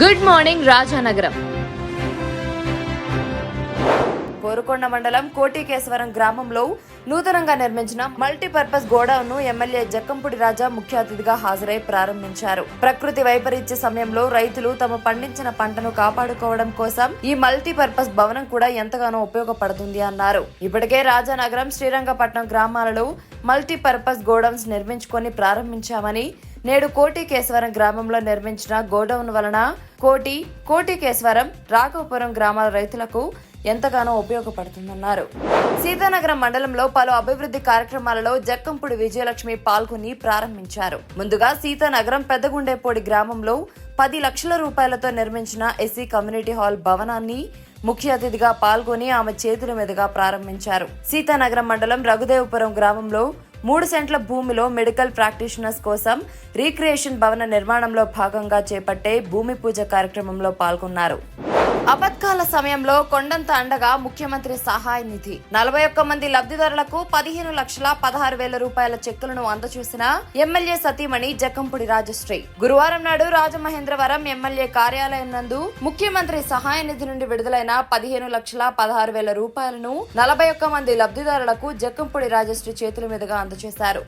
Good morning Rajanagaram. Korukonda మండలం కోటికేశ్వరం గ్రామంలో నూతనంగా నిర్మించిన మల్టీపర్పస్ గోడౌన్ను ఎమ్మెల్యే జక్కంపూడి రాజా ముఖ్య అతిథిగా హాజరై ప్రారంభించారు. ప్రకృతి వైపరీత్య సమయంలో రైతులు తమ పండించిన పంటను కాపాడుకోవడం కోసం ఈ మల్టీపర్పస్ భవనం కూడా ఎంతగానో ఉపయోగపడుతుంది అన్నారు. ఇప్పటికే రాజానగరం శ్రీరంగపట్నం గ్రామాలలో మల్టీపర్పస్ గోడౌన్స్ నిర్మించుకొని ప్రారంభించామని నేడు కోటికేశ్వరం గ్రామంలో నిర్మించిన గోడౌన్ వలన కోటి కోటికేశ్వరం రాఘవపురం గ్రామాల రైతులకు ఎంతగానో ఉపయోగపడుతుందన్నారు. సీతానగరం మండలంలో పలు అభివృద్ధి కార్యక్రమాలలో జక్కంపూడి విజయలక్ష్మి పాల్గొని ప్రారంభించారు. ముందుగా సీతానగరం పెద్దగుండేపూడి గ్రామంలో పది లక్షల రూపాయలతో నిర్మించిన ఎస్సీ కమ్యూనిటీ హాల్ భవనాన్ని ముఖ్య అతిథిగా పాల్గొని ఆమె చేతుల మీదుగా ప్రారంభించారు. సీతానగరం మండలం రఘుదేవపురం గ్రామంలో మూడు సెంట్ల భూమిలో మెడికల్ ప్రాక్టీషనర్స్ కోసం రీక్రియేషన్ భవన నిర్మాణంలో భాగంగా చేపట్టే భూమి పూజ కార్యక్రమంలో పాల్గొన్నారు. అపత్కాల సమయంలో కొండంత అండగా ముఖ్యమంత్రి సహాయ నిధి. నలభై ఒక్క మంది లబ్ధిదారులకు పదిహేను లక్షల పదహారు వేల రూపాయల చెక్కులను అందజేసిన ఎమ్మెల్యే సతీమణి జక్కంపూడి రాజశ్రీ. గురువారం నాడు రాజమహేంద్రవరం ఎమ్మెల్యే కార్యాలయం నందు ముఖ్యమంత్రి సహాయ నిధి నుండి విడుదలైన పదిహేను లక్షల పదహారు వేల రూపాయలను నలభై ఒక్క మంది లబ్ధిదారులకు జక్కంపూడి రాజశ్రీ చేతుల మీదుగా అందజేశారు.